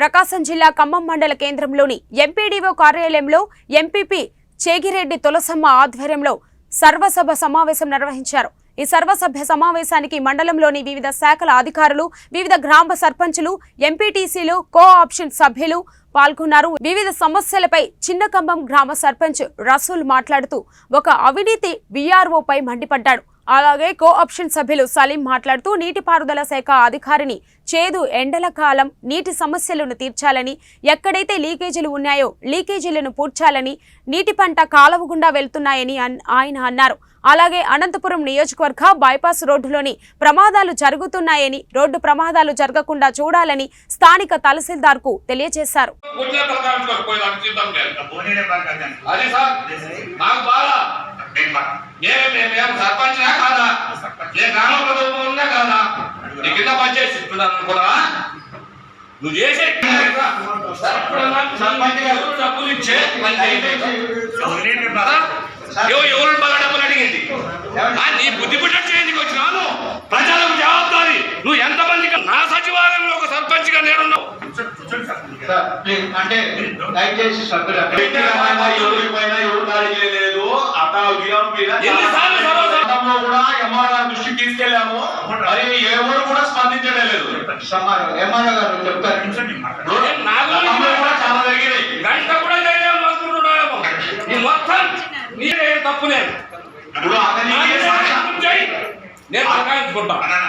ప్రకాశం జిల్లా ఖమ్మం మండల కేంద్రంలోని ఎంపీడీఓ కార్యాలయంలో ఎంపీపీ చేగిరెడ్డి తులసమ్మ ఆధ్వర్యంలో సర్వసభ సమావేశం నిర్వహించారు. ఈ సర్వసభ్య సమావేశానికి మండలంలోని వివిధ శాఖల అధికారులు వివిధ గ్రామ సర్పంచులు ఎంపీటీసీలు కో ఆప్షన్ సభ్యులు పాల్గొన్నారు. వివిధ సమస్యలపై చిన్నకంబం గ్రామ సర్పంచ్ రసూల్ మాట్లాడుతూ ఒక అవినీతి వీఆర్ఓపై మండిపడ్డాడు. అలాగే కో ఆప్షన్ సభ్యులు సలీం మాట్లాడుతూ నీటిపారుదల శాఖ అధికారిని చేదు ఎండల కాలం నీటి సమస్యలను తీర్చాలని ఎక్కడైతే లీకేజీలు ఉన్నాయో లీకేజీలను పూడ్చాలని నీటి పంట కాలువ గుండా వెళ్తున్నాయని ఆయన అన్నారు. అలాగే అనంతపురం నియోజకవర్గ బైపాస్ రోడ్డులోని ప్రమాదాలు జరుగుతున్నాయని రోడ్డు ప్రమాదాలు జరగకుండా చూడాలని స్థానిక తహసీల్దార్కు తెలియజేశారు. ఏ గ్రామ ప్రభుత్వం ఉన్నా కాదా? నీ కింద పనిచేసి ఇస్తున్నాను అనుకున్నా నువ్వు చేసే సర్పంచ్ డబ్బులు ఇచ్చే ఎవరు బాగా డబ్బులు అడిగింది. నీ బుద్ధి పుట్టట్టు ఎందుకు వచ్చినాను ప్రజలకు జవాబారి నువ్వు ఎంతమందికి నా సచివాలయంలో ఒక సర్పంచ్గా నేనున్నావు? కూర్చోండి, కూర్చోండి సార్. సార్, ప్లీజ్, అంటే దయచేసి సభ్యులు అతను ఎన్నిసార్లు గతంలో కూడా ఎంఆర్ గారి దృష్టికి తీసుకెళ్ళాము మరి ఎవరు కూడా స్పందించడం లేదు. ఎంఆర్ఓ గారు చెప్తారు. కూడా చాలా జరిగినాయి గంట కూడా మొత్తం నీదే తప్పు లేదు ఇప్పుడు. నేను సహాయించుకుంటా అన్నా,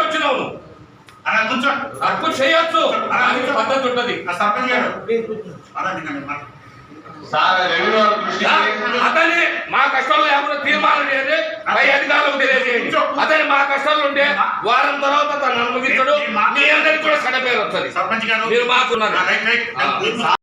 వచ్చినావు. తప్పు చేయొచ్చు. పద్ధతి ఉంటది. అతని మా కష్టాల్లో ఏమైనా తీర్మానం చేయండి. పై అధికారులకు తెలియజేయండి. అతని మా కష్టాలు ఉంటే వారం తర్వాత తను అనుమతించడు మీ అందరికి కూడా సడపేరు వస్తుంది. మీరు మాకున్నారు.